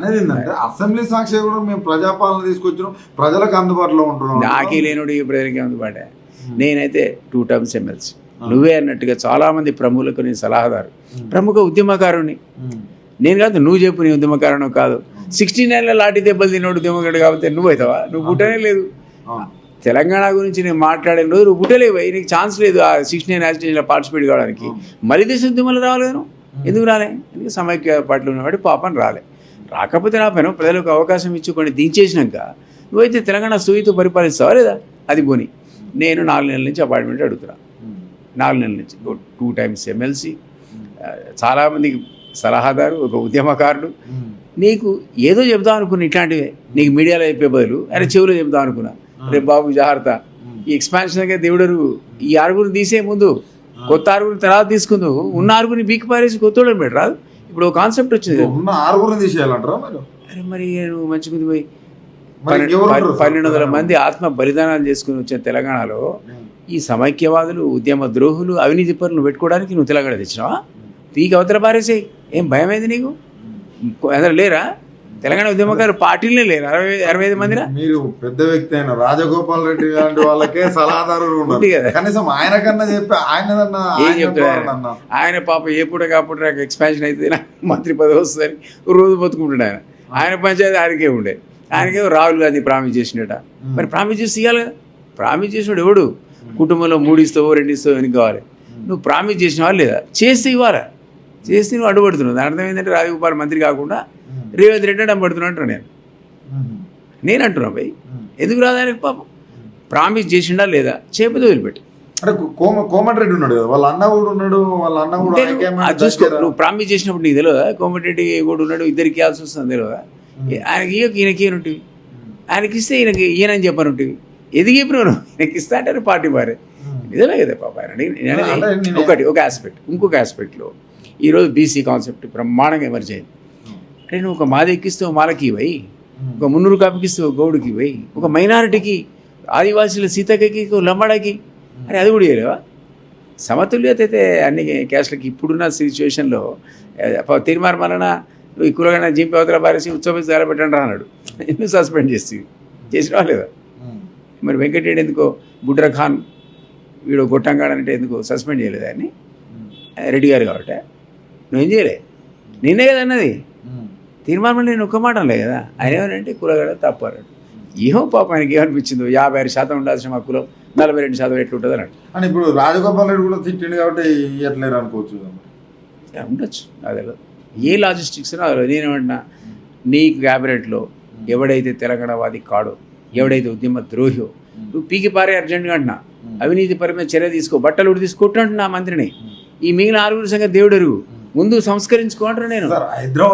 అనేది ఏంటంటే అసెంబ్లీ సాక్షి కూడా మేము ప్రజాపాలన తీసుకొచ్చినాం ప్రజలకు అందుబాటులో ఉంటున్నాం. నాకే లేనుడు ఈ ప్రజలకి అందుబాటే. నేనైతే టూ టర్మ్స్ ఎమ్మెల్సీ నువ్వే అన్నట్టుగా చాలామంది ప్రముఖులకు నేను సలహాదారు. ప్రముఖ ఉద్యమకారుని ఉమ్. నేను కాదు నువ్వు చెప్పు నీ ఉద్యమకారణం కాదు. సిక్స్టీ నైన్లో లాఠీ దెబ్బలు తిన్నోడు ఉద్యమకారుడు కాబట్టి నువ్వు అవుతావా? నువ్వు పుట్టనే లేదు. తెలంగాణ గురించి నేను మాట్లాడిన రోజు నువ్వు పుట్టలేవు. నీకు ఛాన్స్ లేదు ఆ సిక్స్టీ నైన్ యాజిటేషన్లో పార్టిసిపేట్ కావడానికి. మళ్ళీ దేశ ఉద్యమాలు రాలేదు ఎందుకు రాలే? ఎందుకు సమైక్య పార్టీలో ఉన్నవాడి పాపం రాలే. రాకపోతే నా పైన ప్రజలకు అవకాశం ఇచ్చుకొని దించేసినాక నువ్వైతే తెలంగాణ సూయితో పరిపాలిస్తావా లేదా? అది పోని నేను నాలుగు నెలల నుంచి అపాయింట్మెంట్ అడుగుతున్నా. నాలుగు నెలల నుంచి. Two times MLC. చాలామందికి సలహాదారు ఒక ఉద్యమకారుడు. నీకు ఏదో చెబుదాం అనుకున్నా ఇట్లాంటివే. నీకు మీడియాలో చెప్పే బదులు అరే చెవులో చెప్దాం అనుకున్నా. రేపు బాబు జాగ్రత్త. ఈ ఎక్స్పాన్షన్గా దేవుడరు ఈ ఆరుగురిని తీసే ముందు కొత్త ఆరుగురిని తర్వాత తీసుకుందు. ఉన్న ఆరుగురిని బీకి పారేసి కొత్త వాళ్ళని రాదు. ఇప్పుడు కాన్సెప్ట్ వచ్చింది. ఉన్న తీసేయాలంటారా మీరు? అరే మరి పోయి? పన్నెండు వందల మంది ఆత్మ బలిదానాలు చేసుకుని వచ్చిన తెలంగాణలో ఈ సమైక్యవాదులు ఉద్యమ ద్రోహులు అవినీతి పనులు పెట్టుకోవడానికి నువ్వు తెలంగాణ తెచ్చినావా? పీకి అవతల పారేసేయి. ఏం భయమైంది నీకు? అందరూ లేరా? తెలంగాణ ఉద్యమకారు పార్టీలనే లేరు. అరవై అరవై ఐదు మందిరా మీరు పెద్ద వ్యక్తి అయిన రాజగోపాల్ రెడ్డి లాంటి వాళ్ళకే సలహాదారులు ఉన్నారు. కనీసం ఆయన కన్నా చెప్పి ఆయన ఏం ఆయన పాప ఎప్పుడు కాప్పుడు నాకు ఎక్స్పాన్షన్ అయితే మంత్రి పదవి వస్తుందని రోజు బతుకుంటాడు ఆయన. ఆయన పంచాయతీ ఆయనకే ఉండే. ఆయనకే రాహుల్ గాంధీ ప్రామిస్ చేసినట మరి ప్రామిస్ చేసి ఇవ్వాలి కదా. ప్రామిస్ చేసినాడు ఎవడు? కుటుంబంలో మూడు ఇస్తావో రెండు ఇస్తావో ఎన్ని కావాలి నువ్వు ప్రామిస్ చేసినావా లేదా? చేస్తే ఇవ్వాలా? చేస్తే నువ్వు అడ్డుపడుతున్నావు. దాని అర్థం ఏంటంటే రాజగోపాల్ మంత్రి కాకుండా రేవంత్ రెడ్డి అడ్డంపడుతున్నా అంటున్నాను నేను. నేను అంటున్నా భయ్. ఎందుకు రాదు ఆయనకు పాపం? ప్రామిస్ చేసిండా లేదా? చేయకపోతే వదిలిపెట్టి. అంటే కోమ కోమటిరెడ్డి ఉన్నాడు కదా వాళ్ళ అన్న కూడా ఉన్నాడు వాళ్ళ అన్న కూడా నువ్వు చూసుకో ప్రామిస్ చేసినప్పుడు నీకు తెలియదా కోమటిరెడ్డి కూడా ఉన్నాడు ఇద్దరికి ఇవ్వాల్సి వస్తుంది తెలియదా ఆయనకి ఇయ్యక ఈయనకి ఈయనుంటివి ఆయనకి ఇస్తే ఈయనకి ఈయనని చెప్పనుంటివి ఎదిగి నువ్వు? ఈయనకి ఇస్తా అంటే పార్టీ మారే నిజమే కదా పాప ఆయన. ఒకటి ఒక ఆస్పెక్ట్ ఇంకొక ఆస్పెక్ట్లో ఈరోజు బీసీ కాన్సెప్ట్ బ్రహ్మాండంగా ఎమర్జ్ అయింది. అంటే నువ్వు ఒక మాది ఎక్కిస్తావు మాలకి ఇవ్వయి ఒక మున్నూరు కాపుకి ఇస్తావు గౌడుకి ఇవ్వయి ఒక మైనారిటీకి ఆదివాసీల సీతకి లంబాడకి. అరే అది కూడా ఇవ్వలేవా సమతుల్యత అయితే అన్ని క్యాస్ట్లకి ఇప్పుడున్న సిచ్యువేషన్లో తీర్మానం వలన నువ్వు ఎక్కువగా జింపి అవతల పారేసి ఉత్సవం పెట్టండి అన్నాడు. ఎందుకు సస్పెండ్ చేసి? చేసినా లేదా. మరి వెంకటరెడ్డి ఎందుకో బుడ్ర ఖాన్ వీడు గొట్టంగాడు అంటే ఎందుకు సస్పెండ్ చేయలేదు అని రెడ్డి గారు కాబట్టి. నువ్వేం చేయలే? నిన్నే కదా అన్నది. తీర్మానం నేను ఒక్క మాట కదా. ఆయన ఏమనంటే కులగడ తప్పారు ఏమో పాప ఆయనకి ఏమనిపించిందో యాభై ఆరు శాతం ఉండాల్సిన మా కులం నలభై రెండు శాతం ఎట్లుంటుంది అని ఇప్పుడు రాజగోపాల్ రెడ్డి కూడా తిట్టిండు కాబట్టి ఇయ్యట్లేరు అనుకోవచ్చు. ఉండొచ్చు అదే ఏ లాజిస్టిక్స్ నేనేమంటున్నా నీ క్యాబినెట్లో ఎవడైతే తెలంగాణవాది కాడో ఎవడైతే ఉద్యమ ద్రోహో నువ్వు పీకి పారే అర్జెంట్గా అంటున్నా. అవినీతి పరమైన చర్య తీసుకో బట్టలు ఉడి తీసుకుంటున్నా మంత్రిని. ఈ మిగిలిన ఆరుగురు సంగతి దేవుడు ముందు సంస్కరించుకో అంటున్నా నేను. హైదరాబాద్